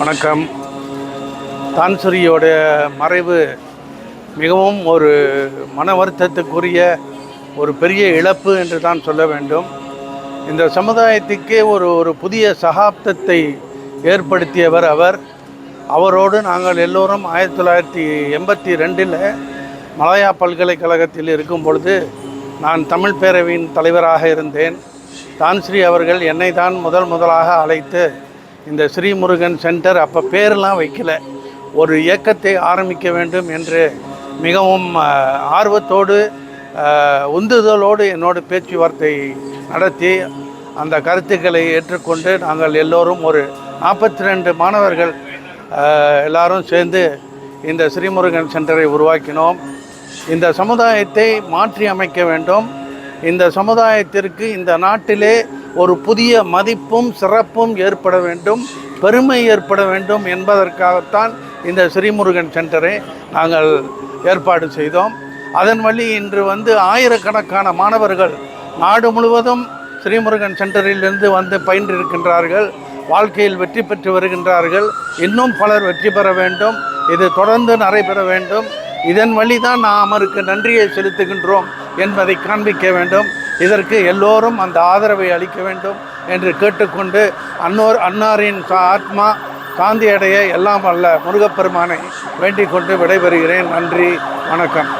வணக்கம். தான்சுரியோட மறைவு மிகவும் ஒரு மன வருத்தத்துக்குரிய ஒரு பெரிய இழப்பு என்று தான் சொல்ல வேண்டும். இந்த சமுதாயத்துக்கே ஒரு ஒரு புதிய சகாப்தத்தை ஏற்படுத்தியவர் அவர். அவரோடு நாங்கள் எல்லோரும் ஆயிரத்தி தொள்ளாயிரத்தி எண்பத்தி ரெண்டில் மலாயா பல்கலைக்கழகத்தில் இருக்கும் பொழுது நான் தமிழ் பேரவையின் தலைவராக இருந்தேன். தான்ஸ்ரீ அவர்கள் என்னை தான் முதல் முதலாக அழைத்து இந்த ஸ்ரீமுருகன் சென்டர் அப்போ பேரெலாம் வைக்கல. ஒரு இயக்கத்தை ஆரம்பிக்க வேண்டும் என்று மிகவும் ஆர்வத்தோடு உந்துதலோடு என்னோட பேச்சுவார்த்தை நடத்தி அந்த கருத்துக்களை ஏற்றுக்கொண்டு நாங்கள் எல்லோரும் ஒரு நாற்பத்தி ரெண்டு மாணவர்கள் எல்லாரும் சேர்ந்து இந்த ஸ்ரீமுருகன் சென்டரை உருவாக்கினோம். இந்த சமுதாயத்தை மாற்றி அமைக்க வேண்டும். இந்த சமுதாயத்திற்கு இந்த நாட்டிலே ஒரு புதிய மதிப்பும் சிறப்பும் ஏற்பட வேண்டும் பெருமை ஏற்பட வேண்டும் என்பதற்காகத்தான் இந்த ஸ்ரீமுருகன் சென்டரை நாங்கள் ஏற்பாடு செய்தோம். அதன் வழி இன்று வந்து ஆயிரக்கணக்கான மாணவர்கள் நாடு முழுவதும் ஸ்ரீமுருகன் சென்டரிலிருந்து வந்து பயின்றிருக்கின்றார்கள். வாழ்க்கையில் வெற்றி பெற்று வருகின்றார்கள். இன்னும் பலர் வெற்றி பெற வேண்டும். இது தொடர்ந்து நடைபெற வேண்டும். இதன் வழிதான் நாம் அவருக்கு நன்றியை செலுத்துகின்றோம். என்பதை காண்பிக்க வேண்டும். இதற்கு எல்லோரும் அந்த ஆதரவை அளிக்க வேண்டும் என்று கேட்டுக்கொண்டு அன்னோர் அன்னாரின் சா- ஆத்மா காந்தியடைய எல்லாம் அல்ல முருகப்பெருமானை வேண்டிக் கொண்டு விடைபெறுகிறேன். நன்றி வணக்கம்.